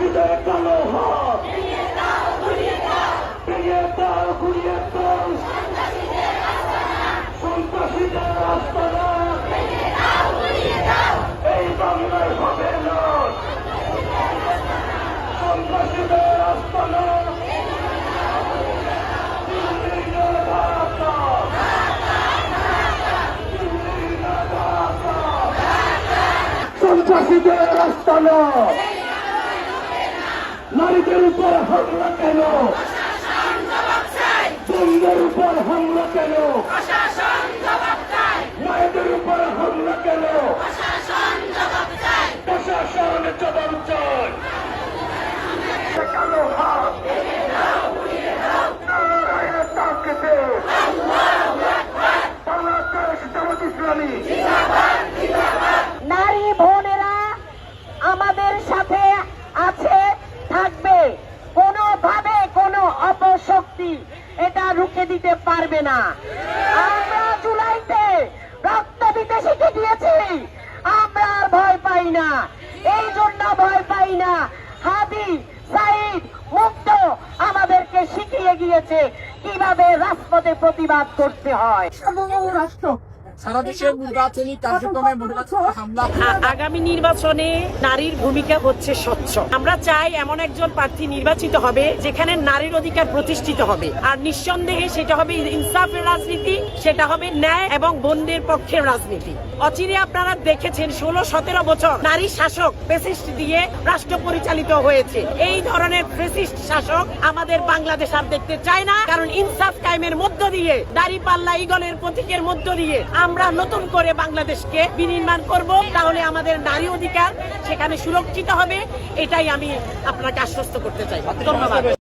সন্ত্রাসীদের কালো হাত ভেঙে দাও ঘুরিয়ে দাও সন্ত্রাসীদের আস্তানা না নারীদের উপর হামলা কেন? বন্ধের উপর হামলা কেন মায়েদের উপর হামলা কেন প্রশাসন জবাব চায় কালো হাত নারায়ণের তাকিদে বাংলাদেশ জামাত ইসলামী নারী বোনেরা আমাদের সাথে আছে থাকবে কোনোভাবে কোনো অপশক্তি এটা রুখে দিতে পারবে না। আমরা জুলাইতে রক্ত দিতে শিখে দিয়েছি আমরা আর ভয় পাই না। এই জন্য ভয় পাই না। হাবি সাইদ মুক্ত আমাদেরকে শিখিয়ে গিয়েছে কীভাবে রাজপথে প্রতিবাদ করতে হয়। রাষ্ট্র সারা দেশে নির্বাচনী কার্যক্রমে হামলা আগামী নির্বাচনে নারীর ভূমিকা হচ্ছে স্বচ্ছ। আমরা চাই এমন একজন প্রার্থী নির্বাচিত হবে যেখানে নারীর অধিকার প্রতিষ্ঠিত হবে। আর নিঃসন্দেহে সেটা হবে ইনসাফের রাজনীতি সেটা হবে ন্যায় এবং বন্ধের পক্ষের রাজনীতি। অচিরে আপনারা দেখেছেন ষোলো, সতেরো বছর নারী শাসক ফেসিস্ট দিয়ে রাষ্ট্র পরিচালিত হয়েছে। এই ধরনের ফেসিস্ট শাসক আমাদের বাংলাদেশ আর দেখতে চায় না, কারণ ইনসাফ কায়েমের মধ্য দিয়ে, দাড়ি পাল্লা ইগলের প্রতীকের মধ্য দিয়ে আমরা নতুন করে বাংলাদেশকে বিনির্মাণ করব। তাহলে আমাদের নারী অধিকার সেখানে সুরক্ষিত হবে, এটাই আমি আপনাকে আশ্বস্ত করতে চাই। ধন্যবাদ।